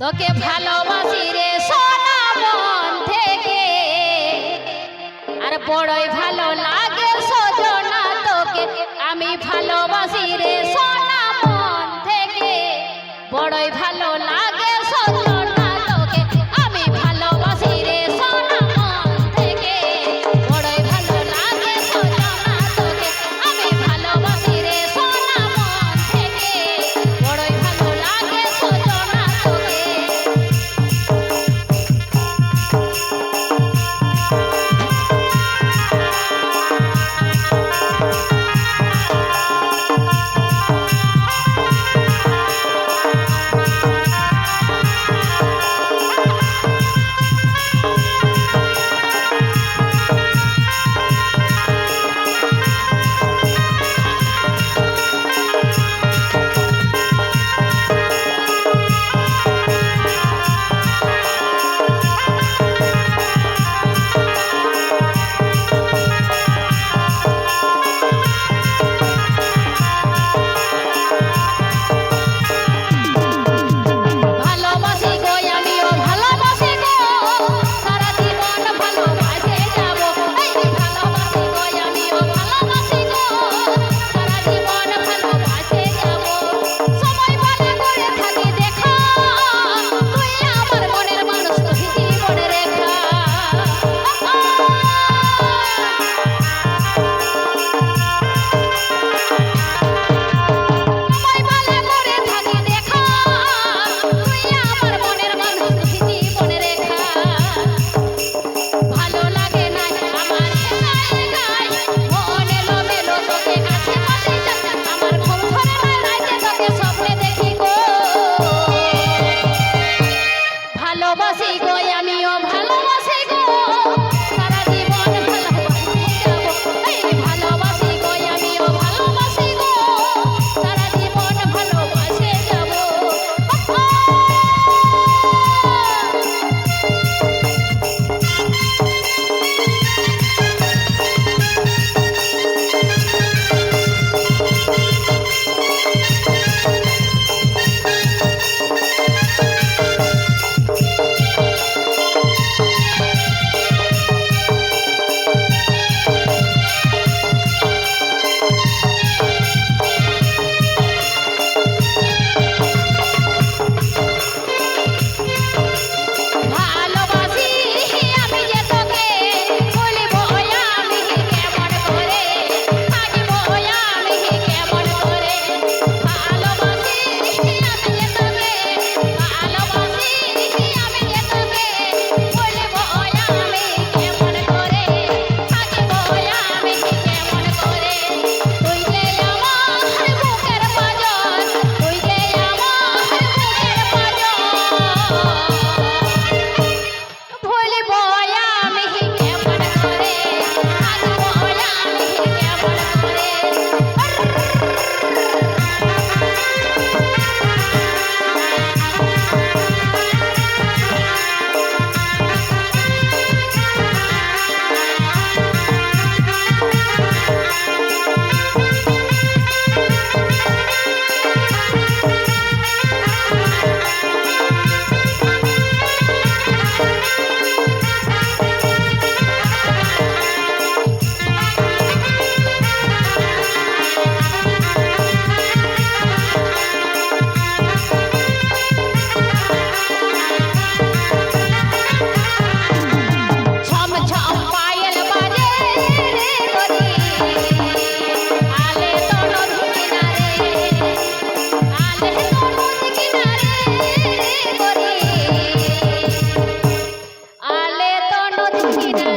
তোকে ভালোবাসি রে সোনা মন থেকে। আর বড়ই ভালো লাগে সজনা তোকে। আমি ভালোবাসি রে সোনা আছি গো Thank you.